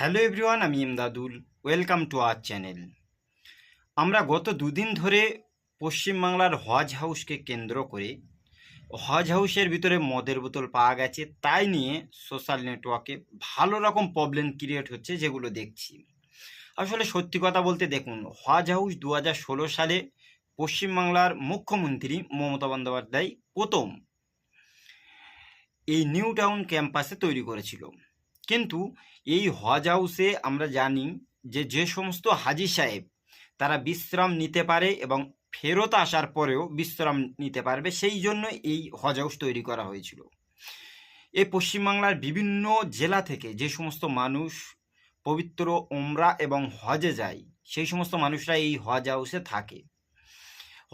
Hello everyone, আমি Imdadul. Welcome to our channel. আমরা গত দুদিন ধরে পশ্চিমবাংলার হজ হাউসকে কেন্দ্র করে হজ হাউসের ভিতরে মদের বোতল পাওয়া গেছে। তাই নিয়ে সোশ্যাল নেটওয়ার্কে ভালো রকম প্রবলেম ক্রিয়েট হচ্ছে যেগুলো দেখছি। আসলে সত্যি কথা বলতে দেখুন, হজ হাউস দু সালে পশ্চিমবাংলার মুখ্যমন্ত্রী মমতা বন্দ্যোপাধ্যায় প্রথম এই নিউ টাউন ক্যাম্পাসে তৈরি করেছিল। কিন্তু এই হজ হাউসে আমরা জানি যে যে সমস্ত হাজি সাহেব তারা বিশ্রাম নিতে পারে এবং ফেরত আসার পরেও বিশ্রাম নিতে পারবে, সেই জন্য এই হজ হাউস তৈরি করা হয়েছিল। এই পশ্চিমবাংলার বিভিন্ন জেলা থেকে যে সমস্ত মানুষ পবিত্র ওমরা এবং হজে যায়, সেই সমস্ত মানুষরা এই হজ হাউসে থাকে।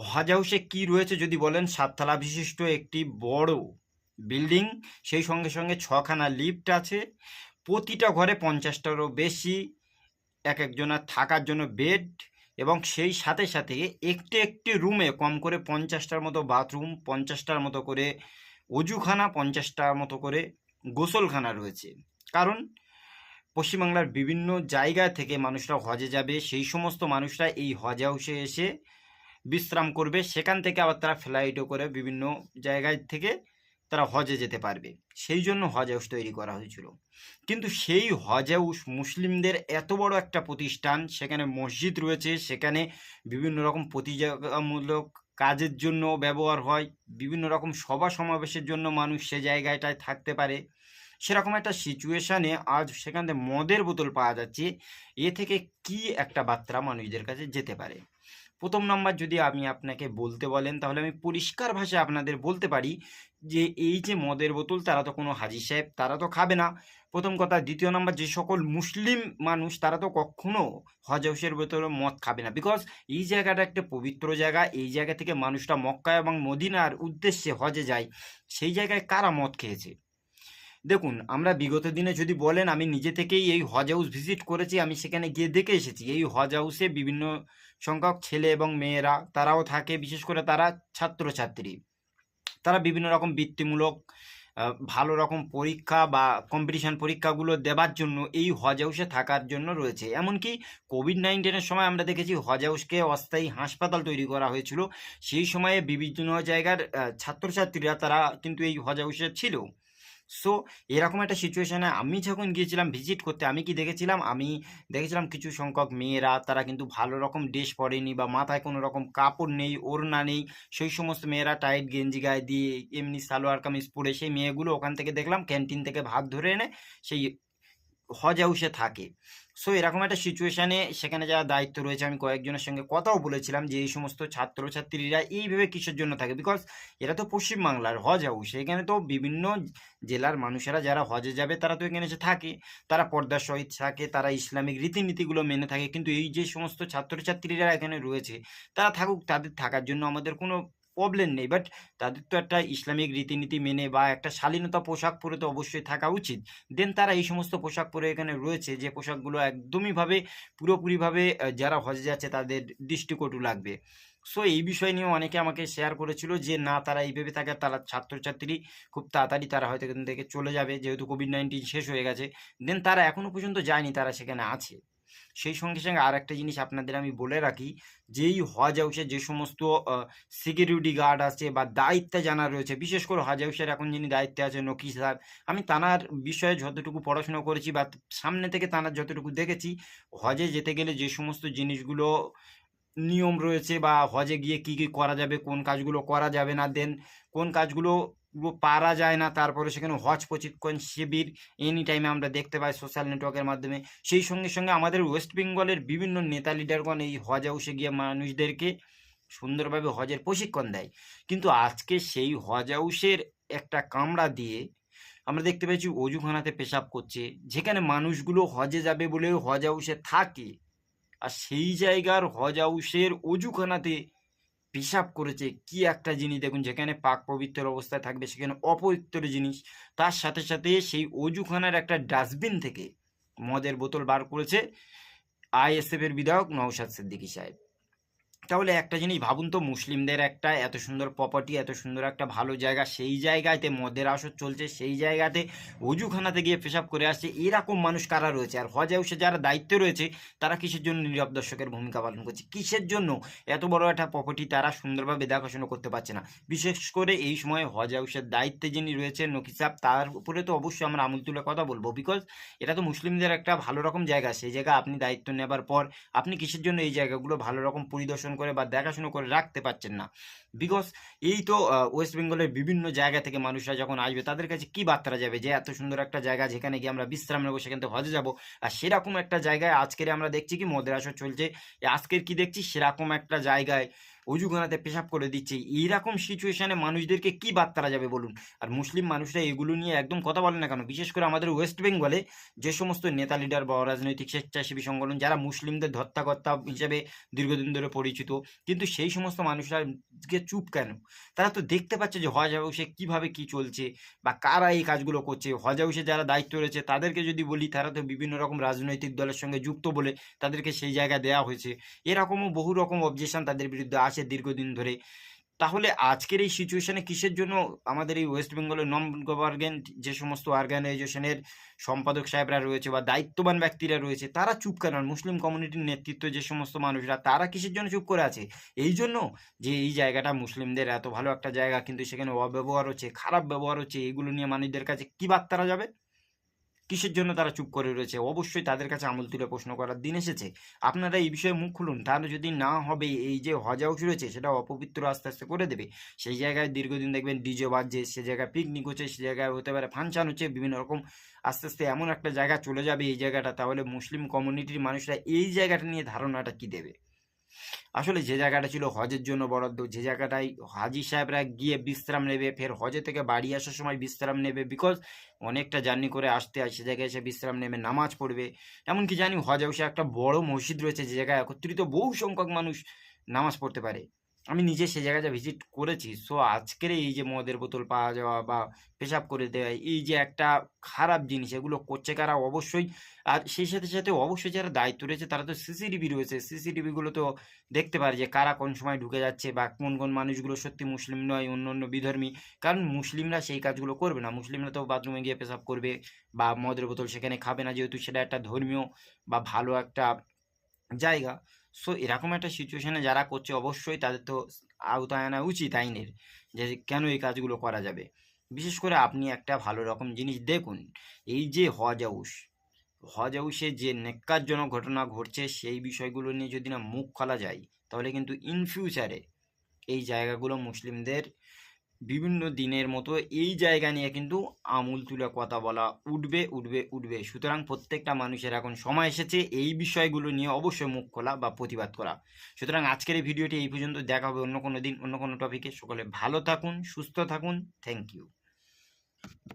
হজ হাউসে কী রয়েছে যদি বলেন, সাততলা বিশিষ্ট একটি বড় বিল্ডিং, সেই সঙ্গে সঙ্গে ছখানা লিফট আছে প্রতিটা ঘরে পঞ্চাশটারও বেশি এক একজনের থাকার জন্য বেড এবং সেই সাথে সাথে একটি একটি রুমে কম করে পঞ্চাশটার মতো বাথরুম পঞ্চাশটার মতো করে অজুখানা, পঞ্চাশটার মতো করে গোসলখানা রয়েছে। কারণ পশ্চিমবাংলার বিভিন্ন জায়গা থেকে মানুষরা হজে যাবে, সেই সমস্ত মানুষরা এই হজ হাউসে এসে বিশ্রাম করবে। সেখান থেকে আবার তারা ফ্লাইটও করে বিভিন্ন জায়গায় থেকে তারা হজে যেতে পারবে। সেই জন্য হজ হাউস তৈরি করা হয়েছিল। কিন্তু সেই হজ হাউস মুসলিমদের এত বড় একটা প্রতিষ্ঠান, সেখানে মসজিদ রয়েছে, সেখানে বিভিন্ন রকম প্রতিযোগিতামূলক কাজের জন্য ব্যবহার হয়, বিভিন্ন রকম সভা সমাবেশের জন্য মানুষ সে জায়গাটায় থাকতে পারে। সেরকম একটা সিচুয়েশানে আজ সেখান মদের বোতল পাওয়া যাচ্ছে। এ থেকে কি একটা বার্তা মানুষদের কাছে যেতে পারে? প্রথম নম্বর যদি আমি আপনাকে বলতে বলেন, তাহলে আমি পরিষ্কার ভাষায় আপনাদের বলতে পারি যে, এই যে মদের বোতল, তারা তো কোনো হাজি সাহেব, তারা তো খাবে না। প্রথম কথা, দ্বিতীয় নম্বর, যে সকল মুসলিম মানুষ, তারা তো কখনো হজ হাউসের ভেতরে মদ খাবে না। বিকজ এই জায়গাটা একটা পবিত্র জায়গা, এই জায়গা থেকে মানুষটা মক্কা এবং মদিনার উদ্দেশ্যে হজে যায়। সেই জায়গায় কারা মদ খেয়েছে? দেখুন, আমরা বিগত দিনে যদি বলেন, আমি নিজে থেকেই এই হজ হাউস ভিজিট করেছি, আমি সেখানে গিয়ে দেখে এসেছি। এই হজ হাউসে বিভিন্ন সংখ্যক ছেলে এবং মেয়েরা, তারাও থাকে, বিশেষ করে তারা ছাত্রছাত্রী। তারা বিভিন্ন রকম বৃত্তিমূলক ভালো রকম পরীক্ষা বা কম্পিটিশান পরীক্ষাগুলো দেবার জন্য এই হজ হাউসে থাকার জন্য রয়েছে। এমনকি কোভিড নাইন্টিনের সময় আমরা দেখেছি, হজ হাউসকে অস্থায়ী হাসপাতাল তৈরি করা হয়েছিল। সেই সময়ে বিভিন্ন জায়গার ছাত্রছাত্রীরা তারা কিন্তু এই হজ হাউসে ছিল। সো এরকম একটা সিচুয়েশানে আমি যখন গিয়েছিলাম ভিজিট করতে, আমি কি দেখেছিলাম? আমি দেখেছিলাম কিছু সংখ্যক মেয়েরা, তারা কিন্তু ভালো রকম ড্রেস পরেনি বা মাথায় কোনো রকম কাপড় নেই, ওড়না নেই। সেই সমস্ত মেয়েরা টাইট গেঞ্জি গায়ে দিয়ে, এমনি সালোয়ার কামিজ পরে সেই মেয়েগুলো ওখান থেকে দেখলাম ক্যান্টিন থেকে ভাত ধরে এনে সেই হজ হাউসে থাকে। সো এরকম একটা সিচুয়েশানে সেখানে যারা দায়িত্ব রয়েছে, আমি কয়েকজনের সঙ্গে কথাও বলেছিলাম যে, এই সমস্ত ছাত্রছাত্রীরা এইভাবে কিসের জন্য থাকে? বিকজ এরা তো পশ্চিমবাংলার হজ হাউস এখানে তো বিভিন্ন জেলার মানুষেরা যারা হজে যাবে, তারা তো এখানে এসে থাকে। তারা পর্দার সহিত থাকে, তারা ইসলামিক রীতিনীতিগুলো মেনে থাকে। কিন্তু এই যে সমস্ত ছাত্রছাত্রীরা এখানে রয়েছে, তারা থাকুক, তাদের থাকার জন্য আমাদের কোনো প্রবলেম নেই। বাট তাদের তো একটা ইসলামিক রীতিনীতি মেনে বা একটা শালীনতা পোশাক পরে তো অবশ্যই থাকা উচিত। দেন তারা এই সমস্ত পোশাক পরে এখানে রয়েছে, যে পোশাকগুলো একদমইভাবে, পুরোপুরিভাবে যারা হজে যাচ্ছে তাদের দৃষ্টিকটু লাগবে। সো এই বিষয় নিয়ে অনেকে আমাকে শেয়ার করেছিল যে, না, তারা এইভাবে থাকে, তারা ছাত্রছাত্রী, খুব তাড়াতাড়ি তারা হয়তো এখান থেকে চলে যাবে, যেহেতু কোভিড নাইন্টিন শেষ হয়ে গেছে। দেন তারা এখনও পর্যন্ত যায়নি, তারা সেখানে আছে। সেই সঙ্গে সঙ্গে আর একটা জিনিস আপনাদের আমি বলে রাখি, যেই হজ হাউসে যে সমস্ত সিকিউরিটি গার্ড আছে বা দায়িত্বে জানা রয়েছে, বিশেষ করে হজ হাউসের এখন যিনি দায়িত্বে আছে নকি সাহেব আমি তানার বিষয়ে যতটুকু পড়াশোনা করেছি বা সামনে থেকে তানার যতটুকু দেখেছি, হজে যেতে গেলে যে সমস্ত জিনিসগুলো নিয়ম রয়েছে বা হজে গিয়ে কি কি করা যাবে, কোন কাজগুলো করা যাবে না, দেন কোন কাজগুলো পুরো যায় না। তারপরে সেখানে হজ প্রশিক্ষণ শিবির এনি টাইমে আমরা দেখতে পাই সোশ্যাল নেটওয়ার্কের মাধ্যমে। সেই সঙ্গে সঙ্গে আমাদের ওয়েস্ট বেঙ্গলের বিভিন্ন নেতা লিডারগণ এই হজ হাউসে গিয়ে মানুষদেরকে সুন্দরভাবে হজের প্রশিক্ষণ দেয়। কিন্তু আজকে সেই হজ হাউসের একটা কামড়া দিয়ে আমরা দেখতে পেয়েছি অজুখানাতে পেশাব করছে। যেখানে মানুষগুলো হজে যাবে বলে হজ হাউসে থাকে। আর সেই জায়গার হজ হাউসের অজুখানাতে পেশাব করেছে, কি একটা জিনিস দেখুন যেখানে পাক পবিত্র অবস্থায় থাকবে, সেখানে অপবিত্র জিনিস। তার সাথে সাথে সেই অজুখানার একটা ডাস্টবিন থেকে মদের বোতল বার করেছে আইএসএফ এর বিধায়ক নওশাদ সিদ্দিকী সাহেব। তাহলে একটা জিনিস ভাবুন তো, মুসলিমদের একটা এত সুন্দর প্রপার্টি এত সুন্দর একটা ভালো জায়গা, সেই জায়গাতে মদের আসর চলছে, সেই জায়গাতে অজুখানাতে গিয়ে পেশাব করে আসছে, এরকম মানুষ কারা রয়েছে? আর হজ হাউসে যারা দায়িত্ব রয়েছে, তারা কিসের জন্য নীরব দর্শকের ভূমিকা পালন করছে? কিসের জন্য? এত বড় একটা প্রপার্টি তারা সুন্দরভাবে দেখাশোনা করতে পারছে না। বিশেষ করে এই সময় হজ হাউসের দায়িত্বে যিনি রয়েছে নকিব সাহেব, তার উপরে তো অবশ্যই আমরা আমুল তুলে কথা বলব বিকজ এটা তো মুসলিমদের একটা ভালো রকম জায়গা। সেই জায়গা আপনি দায়িত্ব নেবার পর আপনি কিসের জন্য এই জায়গাগুলো ভালো রকম পরিদর্শন করে বা দেখাশুনো করে রাখতে পারছেন না। বিকজ এই তো ওয়েস্ট বেঙ্গলের বিভিন্ন জায়গা থেকে মানুষরা যখন আসবে, তাদের কাছে কি বার্তারা যাবে যে, এত সুন্দর একটা জায়গা যেখানে গিয়ে আমরা বিশ্রাম নেব, সেখান থেকে হজে যাব? আর সেরকম একটা জায়গায় আজকের আমরা দেখছি কি, মদের আসর চলছে। আজকের কি দেখছি? সেরকম একটা জায়গায় অজুখানাতে পেশাব করে দিচ্ছে। এইরকম সিচুয়েশানে মানুষদেরকে কি বার্তারা যাবে বলুন? আর মুসলিম মানুষরা এগুলো নিয়ে একদম কথা বলে না কেন? বিশেষ করে আমাদের ওয়েস্ট বেঙ্গলে যে সমস্ত নেতা লিডার বা রাজনৈতিক স্বেচ্ছাসেবী সংগঠন, যারা মুসলিমদের ধর্তাকর্তা হিসেবে দীর্ঘদিন ধরে পরিচিত, কিন্তু সেই সমস্ত মানুষরা আজকে চুপ কেন? তারা তো দেখতে পাচ্ছে যে হজ হাউসে কীভাবে কী চলছে বা কারা এই কাজগুলো করছে। হজ হাউসে যারা দায়িত্ব রয়েছে, তাদেরকে যদি বলি, তারা তো বিভিন্ন রকম রাজনৈতিক দলের সঙ্গে যুক্ত বলে তাদেরকে সেই জায়গা দেওয়া হয়েছে। এরকমও বহু রকম অবজেকশন তাদের বিরুদ্ধে আসে। দীর্ঘদিন ধরে। তাহলে আজকের এই সিচুয়েশনে কিসের জন্য আমাদের এই ওয়েস্ট বেঙ্গলের নন গভর্নমেন্ট যে সমস্ত অর্গানাইজেশনের সম্পাদক সাহেবরা রয়েছে বা দায়িত্ববান ব্যক্তিরা রয়েছে, তারা চুপ কেন? মুসলিম কমিউনিটির নেতৃত্ব যে সমস্ত মানুষরা, তারা কিসের জন্য চুপ করে আছে? এই জন্য যে এই জায়গাটা মুসলিমদের এত ভালো একটা জায়গা, কিন্তু সেখানে অব্যবহার হচ্ছে, খারাপ ব্যবহার হচ্ছে, এগুলো নিয়ে মানুষদের কাছে কী বার্তারা যাবে? কিসের জন্য তারা চুপ করে রয়েছে? অবশ্যই তাদের কাছে আমল তুলে প্রশ্ন করার দিন এসেছে। আপনারা এই বিষয়ে মুখ খুলুন। তাহলে যদি না হবে, এই যে হজ হাউস রয়েছে সেটা অপবিত্র আস্তে আস্তে করে দেবে। সেই জায়গায় দীর্ঘদিন দেখবেন ডিজে বাজছে, সে জায়গায় পিকনিক হচ্ছে, সে জায়গায় হতে পারে ফাংশান হচ্ছে, বিভিন্ন রকম আস্তে আস্তে এমন একটা জায়গা চলে যাবে এই জায়গাটা। তাহলে মুসলিম কমিউনিটির মানুষরা এই জায়গাটা নিয়ে ধারণাটা কি দেবে? আসলে যে জায়গাটা ছিল হজের জন্য বরাদ্দ, যে জায়গাটায় হাজি সাহেবরা গিয়ে বিশ্রাম নেবে, ফের হজে থেকে বাড়ি আসার সময় বিশ্রাম নেবে বিকজ অনেকটা জার্নি করে আসতে আসে সে জায়গায় এসে বিশ্রাম নেবে, নামাজ পড়বে। এমনকি জানি হজ হাউসে একটা বড় মসজিদ রয়েছে, যে জায়গায় একত্রিত বহু সংখ্যক মানুষ নামাজ পড়তে পারে। আমি নিজে সে জায়গাটা ভিজিট করেছি। সো আজকের এই যে মদের বোতল পাওয়া যাওয়া বা পেশাব করে দেওয়া, এই যে একটা খারাপ জিনিস, এগুলো করছে কারা অবশ্যই। আর সেই সাথে সাথে অবশ্যই যারা দায়িত্ব রয়েছে, তারা তো সিসিটিভি রয়েছে। সিসিটিভিগুলো তো দেখতে পারে যে কারা কোন সময় ঢুকে যাচ্ছে বা কোন কোন মানুষগুলো সত্যি মুসলিম নয়, অন্য অন্য বিধর্মী। কারণ মুসলিমরা সেই কাজগুলো করবে না। মুসলিমরা তো বাথরুমে গিয়ে পেশাব করবে বা মদের বোতল সেখানে খাবে না, যেহেতু সেটা একটা ধর্মীয় বা ভালো একটা জায়গা। সো এরকম একটা সিচুয়েশানে যারা করছে, অবশ্যই তাদের তো আওতায় আনা উচিত আইনের যে কেন এই কাজগুলো করা যাবে। বিশেষ করে আপনি একটা ভালো রকম জিনিস দেখুন, এই যে হজ হাউস, হজ হাউসে যে নেক্কারজনক ঘটনা ঘটছে, সেই বিষয়গুলো নিয়ে যদি না মুখ খোলা যায়, তাহলে কিন্তু ইন ফিউচারে এই জায়গাগুলো মুসলিমদের বিভিন্ন দিনের মতো এই জায়গা নিয়ে কিন্তু আমূল তুলে কথা বলা উঠবে উঠবে উঠবে। সুতরাং প্রত্যেকটা মানুষের এখন সময় এসেছে এই বিষয়গুলো নিয়ে অবশ্যই মুখ খোলা বা প্রতিবাদ করা। সুতরাং আজকের এই ভিডিওটি এই পর্যন্ত, দেখা হবে অন্য কোনো দিন, অন্য কোনো টপিকে সকলে ভালো থাকুন, সুস্থ থাকুন। Thank you